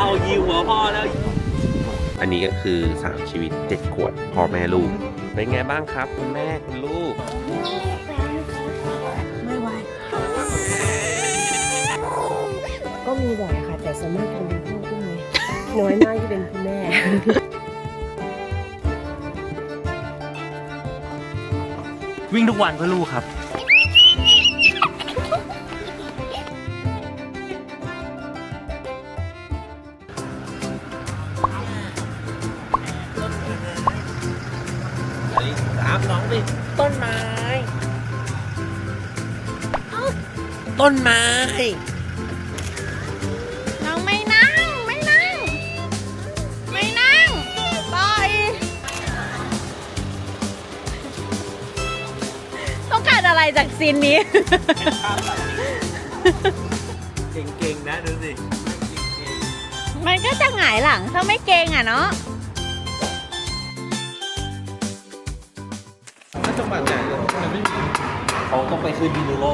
เอายิวหัวพ่อแล้ว อันนี้ก็คือ 3 ชีวิต 7 ขวดพ่อแม่ลูก เป็นไงบ้างครับ คุณแม่คุณลูก ไม่ไหวก็มีบ่อยค่ะ แต่ส่วนมากเป็นคุณพ่ออุ้มไงน้อยมากที่เป็นคุณแม่ วิ่งทุกวันเพื่อลูกครับ ต้นไม้ น้องไม่นั่ง ไม่นั่ง ไม่นั่งปล่อยต้องการอะไรจากซีนนี้ เก่งๆนะดูสิมันก็จะหงายหลังถ้าไม่เกรงอะเนาะถ้าจังหวัดไหนเลยมันไม่มีเขาต้องไปขึ้นยูโร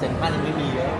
เซ็นท่านยังไม่มีเลย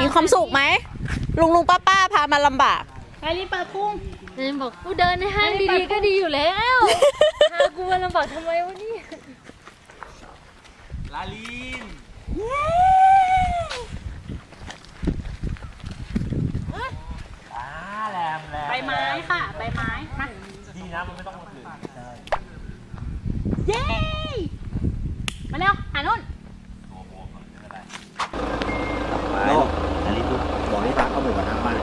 มีความสุขไหม ลุงลุงป้าป้าพามาลำบากไปรีบปาพุ่งเดินบอกกูเดินในห้างดีๆก็ดีอยู่แล้วพากูมาลำบากทำไมวะเนี่ยลาลินอ่าแรมแรมใบไม้ค่ะใบไม้มาดีนะมันไม่ต้องมาถึงเย้ มาเร็วหานุ่น โลกลาลินดูบอกให้ตาเข้าหมู่กับทางบ้าน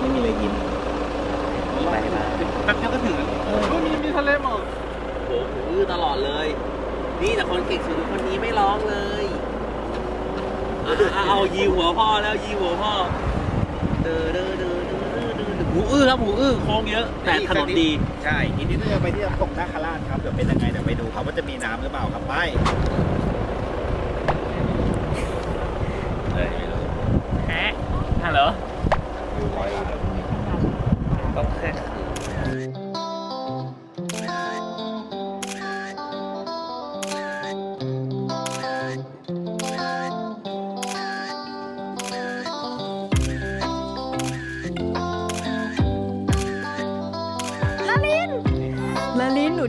ไม่มีอะไรกินไปให้มา แป๊บเดียวก็ถึงแล้วเออมีมีทะเลหมอก โอ้โหอื้อ ตลอดเลย นี่แต่คนเก่งสุดคือคนนี้ไม่ร้องเลยอะอะเอายิวหัวพ่อแล้วยิวหัวพ่อเดอเดอเดอเดอเดอเดอหูอื้อครับหูอื้อโค้งเยอะ แต่ถนนดี ใช่ทีนี้เราจะไปที่น้ำตกนาคราชครับเดี๋ยวเป็นยังไงเดี๋ยวไปดูครับว่าจะมีน้ำหรือเปล่าครับไปแฮะฮัลโหล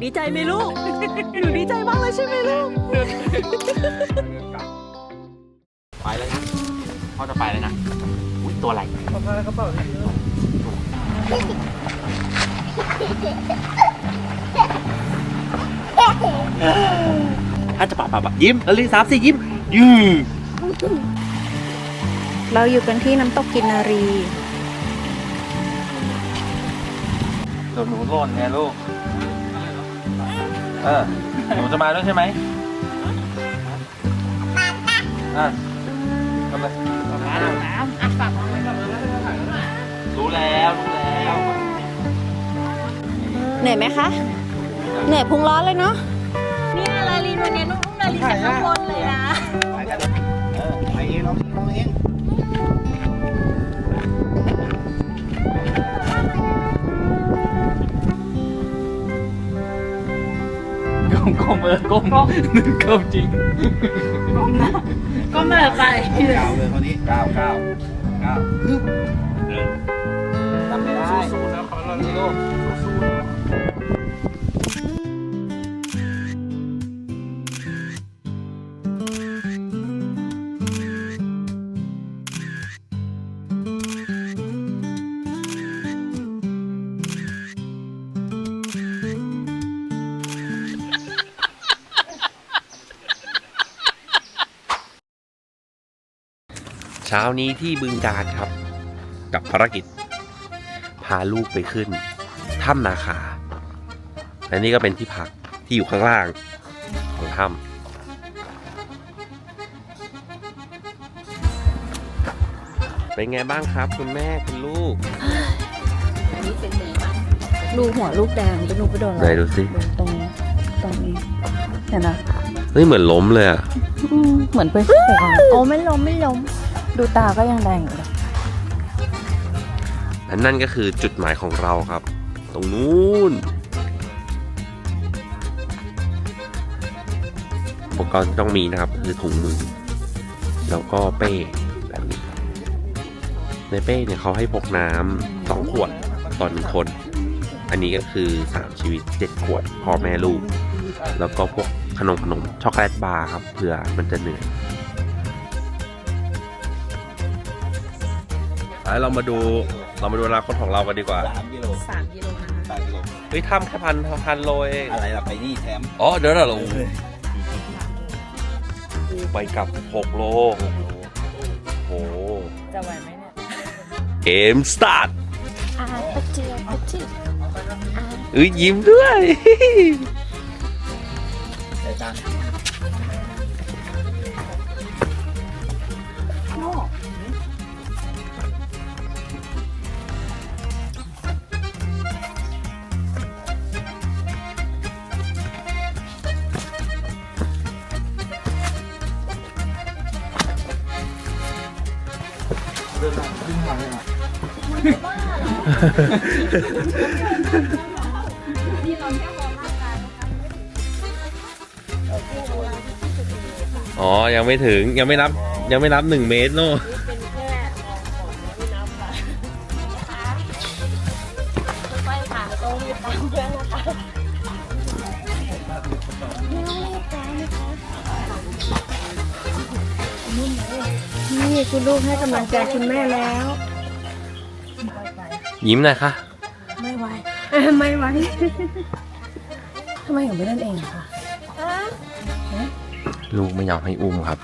ดีใจไหมลูก หนูดีใจมากเลยใช่ไหมลูก ไปแล้วนะพ่อจะไปแล้วนะอุ้ยตัวอะไรขอพายกระเป๋านิดนึงถ้าจะปะปะปะยิ้มลาลินสามสี่ยิ้มยืมเราอยู่กันที่น้ำตกกินนารี ตัวหนูหล่นไงลูก เออหนูจะมาด้วยใช่ไหมอะทำไมรู้แล้วรู้แล้วเหนื่อยไหมคะ เหนื่อยพุงร้อนเลยเนาะเนี่ยอะไรลินวันนี้นุ่มนาลินจากข้างบนเลยนะ ไปกันเออไปเองลองเอง ลองเองก้มก้มเออก้มนึกก้มจริงก็มาไปก้าวเลยคนนี้ก้าวก้าวก้าวฮึบเออทำไม่ได้สู้ๆนะขอเรานี่ลูก เช้านี้ที่บึงการครับ กับภารกิจ พาลูกไปขึ้นถ้ำนาคาและนี่ก็เป็นที่พักที่อยู่ข้างล่างของถ้ำเป็นไงบ้างครับ คุณแม่คุณลูกดูหัวลูกแดงจะดูไปโดนอะไหนไรดูสิ ตรงนี้ตรงนี้เห็นนะเฮ้ยเหมือนล้มเลยอะ อืมเหมือนไปเตะกันโอ้ไม่ล้มไม่ล้ม ดูตาก็ยังแดงอยู่เลยและนั่นก็คือจุดหมายของเราครับ ตรงนู้นอุปกรณ์ที่ต้องมีนะครับ คือถุงมือ แล้วก็เป้แบบนี้ในเป้เนี่ยเขาให้พกน้ำสองขวดต่อหนึ่งคน อันนี้ก็คือสามชีวิตเจ็ดขวดพ่อแม่ลูก แล้วก็พวกขนมขนมช็อกโกแลตบาร์ครับเผื่อมันจะเหนื่อย เรามาดูเรามาดูอนาคตของเรากันดีกว่า สามกิโลสามกิโลนะคะสามกิโลเฮ้ยทำแค่พันพันโลเองอะไรล่ะไปนี่แถมอ๋อเดี๋ยวเราโอ้โหไปกลับหกโล โอ้โหจะไหวไหมเนี่ยเกมสตาร์ทอ่าปะเจือปะเจือเอ้ยยิ้มด้วย ใส่ จานอ๋อ ยังไม่ถึง ยังไม่นับ ยังไม่นับหนึ่งเมตรโน่ไปค่ะตรงนี้ตามเพื่อนนะคะไม่ต้องรีบตามนะคะนี่คุณลูกให้กำลังใจคุณแม่แล้ว ยิ้มหน่อยค่ะ ไม่ไหวไม่ไหวทำไมถึงไม่เล่นเองอะคะลูกไม่ยอมให้อุ้มครับ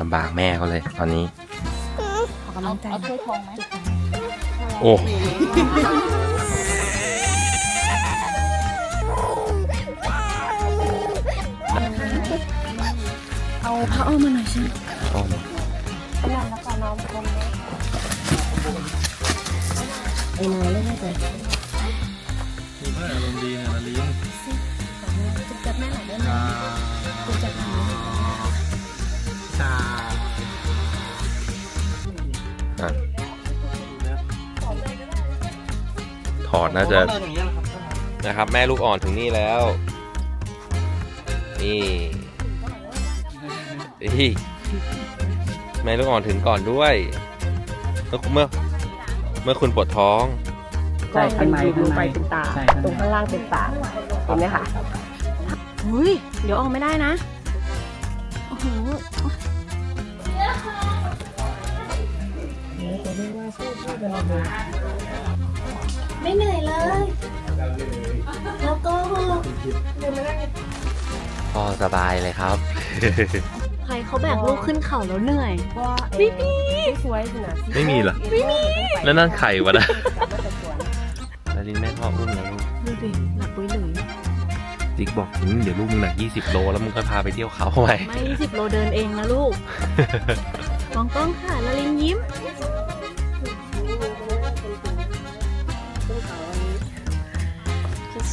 ลำบากแม่เขาเลยตอนนี้ขอกำลังใจเอาถ้วยทองไหมโอ้เอาผ้าอ้อมมาหน่อยสิ ไอ้นายเล่นไม่เป็นมีเพื่อนอารมณ์ดีเนี่ยนาลีนจุดจับแม่หน่อยได้ไหมชาจุดจับแม่ชาถอดน่าจะเดินอย่างเงี้ยนะครับนะครับ แม่ลูกอ่อนถึงนี่แล้ว นี่นี่แม่ลูกอ่อนถึงก่อนด้วยเมื่อเมื่อ เมื่อคุณปวดท้องก็เป็นดูไปเป็นตา ตรงข้างล่างเป็นปากเห็นไหมคะอุ้ยเดี๋ยวออกไม่ได้นะโอ้โหไม่เหนื่อยเลย แล้วก็ พอสบายเลยครับใคร เขาแบกลูกขึ้นเขาแล้วเหนื่อย ไม่มีสวยขนาดไม่มีเหรอ ไม่มี แล้วนั่นไข่วะนะแล้วลินแม่พ่ออุ้มแล้วลูกดูดิหนักปุ้ยหลุยจิ๊กบอกอืมเดี๋ยวลูกมึงหนัก 20 โล แล้วมึงก็พาไปเที่ยวเขาทำไมไม่สิบโลเดินเองนะลูกมองกล้องค่ะละลินยิ้ม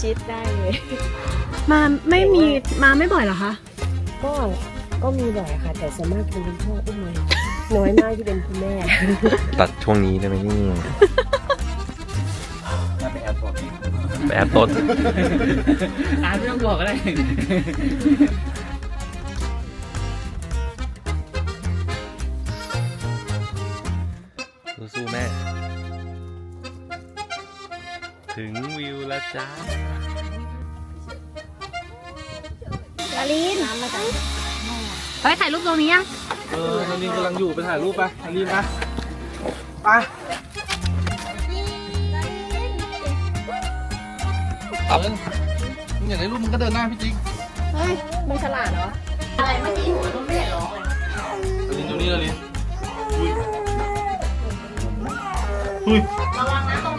ชิดๆได้เลย มาไม่มีมาไม่บ่อยเหรอคะ ก็ ก็มีบ่อยค่ะ แต่ส่วนมากเป็นคุณพ่ออุ้มมาน้อยมากที่เป็นคุณแม่ ตัดช่วงนี้ได้ไหมนี่น่าไปแอบบอกพี่ไปแอบต้นอ่านไม่ต้องบอกก็ได้สู้ๆแม่ ถึงวิวแล้วจ้าลาลิน ไปถ่ายรูปตรงนี้ยัง เออนารินกำลังอยู่ไปถ่ายรูปไปนารินไปไปเอิญมึงอยากได้รูปมึงก็เดินหน้าพี่จริงอะไรเมื่อกี้นารินอยู่นี่นารินอุ้ยระวังนะตรง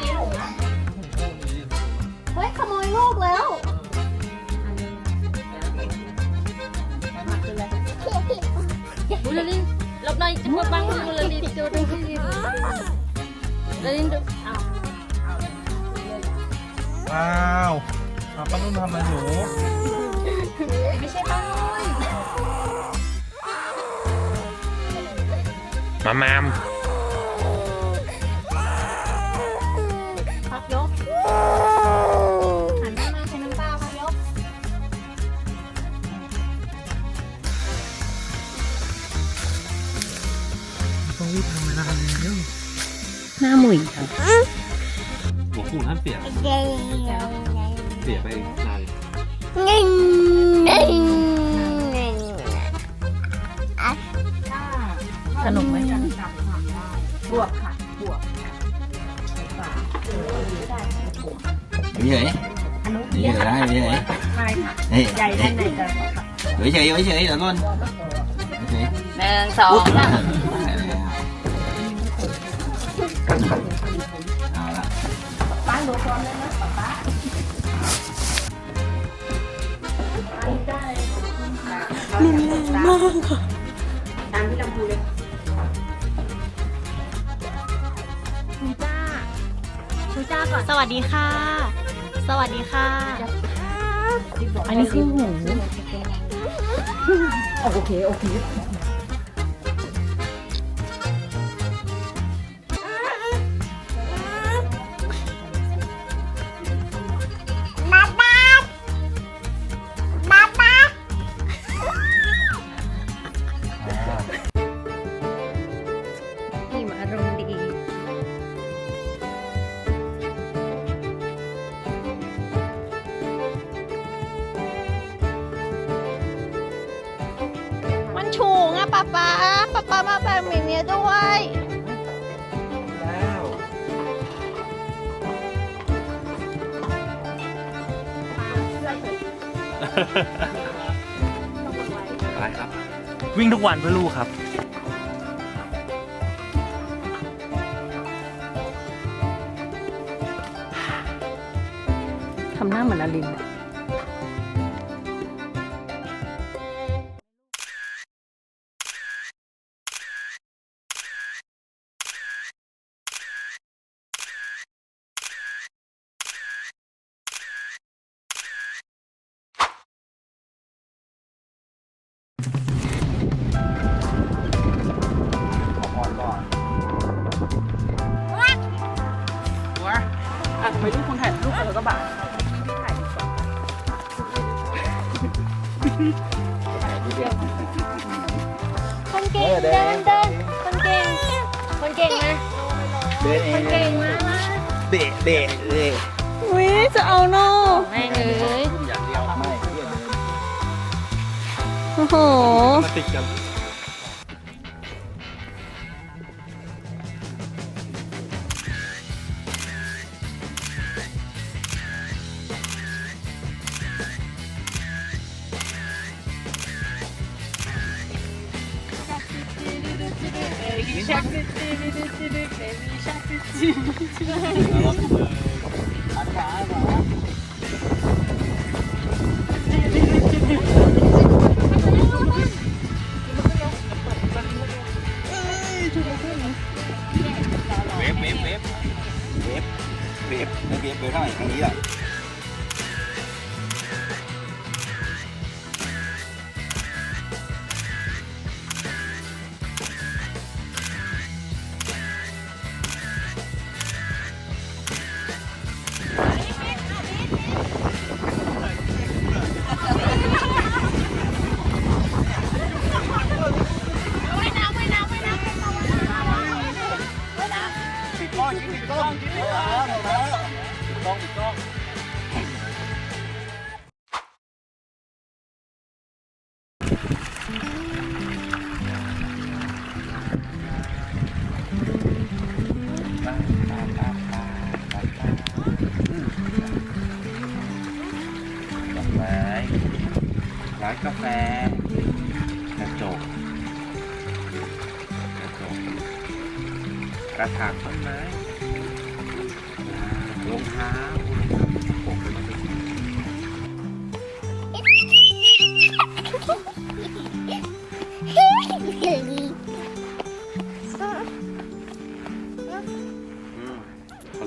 ลาลินลบหน่อยจะมาบังดูลาลินดูดูดูลลินดูอ้าวว้าวอะป้านุ่นทำอะไรหนูไม่ใช่ป้าน้อยมามาม เฉยเฉยเฉยเดี๋ยวต้นเฉยหนึ่งสองสามเอาละคุณจ้าคุณจ้าก่อนสวัสดีค่ะ สวัสดีค่ะ อันนี้คือหู โอเคโอ วันเพื่อลูกครับทำหน้าเหมือนอลินข คนเก่งเดินเดินคนเก่ง คนเก่งมาเดินเอคงนเก่งมามาเดะเดะเดะวิจะเอาเนาะแม่งเอ้ยอย่างเดียวไม่เดี๋ยวเดินโอ้โห มาติดกัน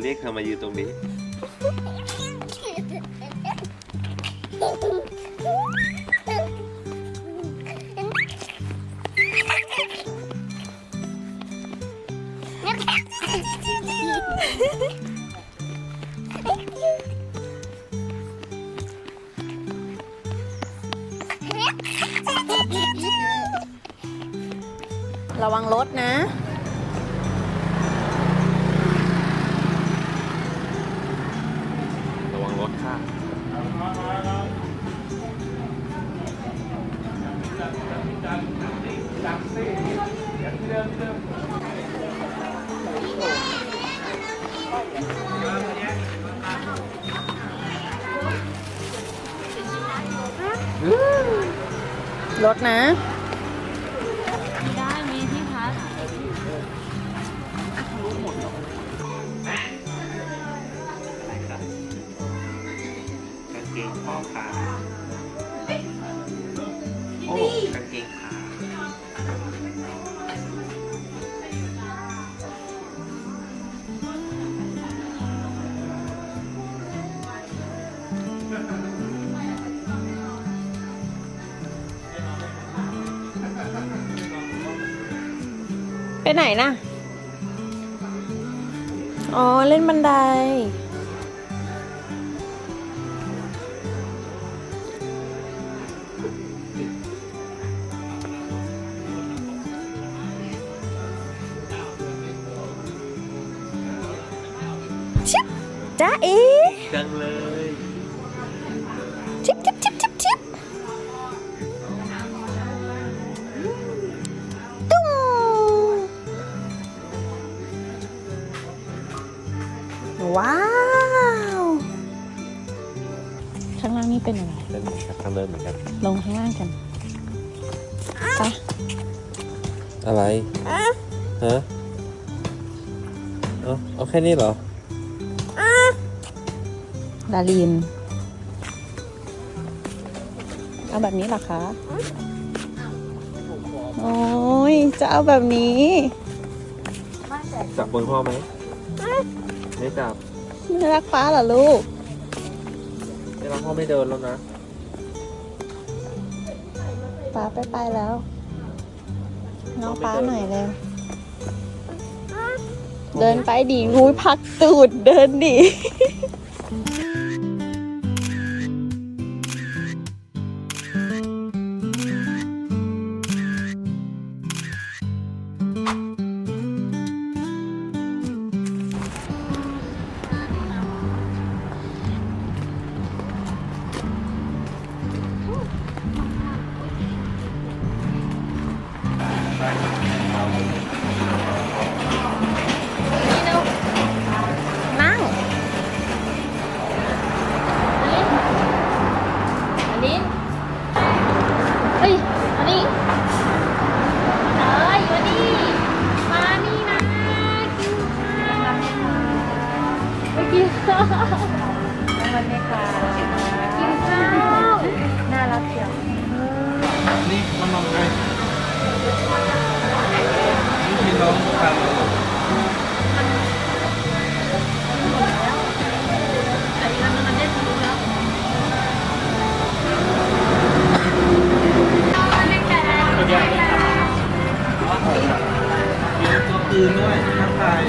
เขาเรียกเธอมายืนตรงนี้ รถนะ ไปไหนนะ อ๋อ เล่นบันได ว้าว ข้างล่างนี่เป็นอะไรเดินเหมือนกันทางเดินเหมือนกันลงข้างล่างกันไปอะไรฮะเอาเอาแค่นี้เหรอดารินเอาแบบนี้เหรอคะ โอ้ยจะเอาแบบนี้ จับบนพ่อไหม ไม่จับไม่รักป้าเหรอลูกไม่รักพ่อไม่เดินแล้วนะป้าไปไปแล้ว น้องป้าหน่อยเร็วเดินไปดิรู้ยพักตูดเดินดิ ปืนด้วยทักทาย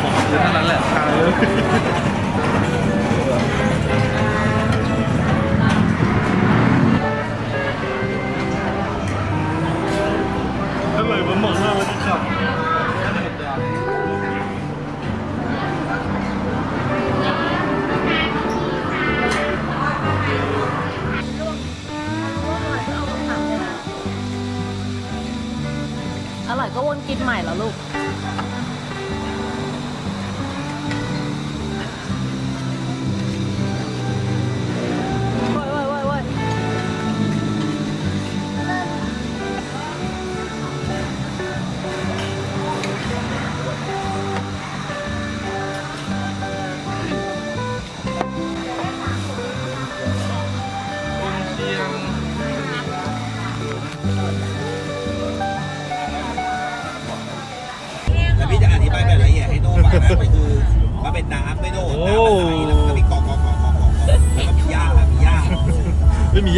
ผมคือเท่านั้นแหละทายเลยก็เลยมันหมดแล้วมันขับอร่อยก็วนกินใหม่แล้วลูก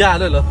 ลแล้ว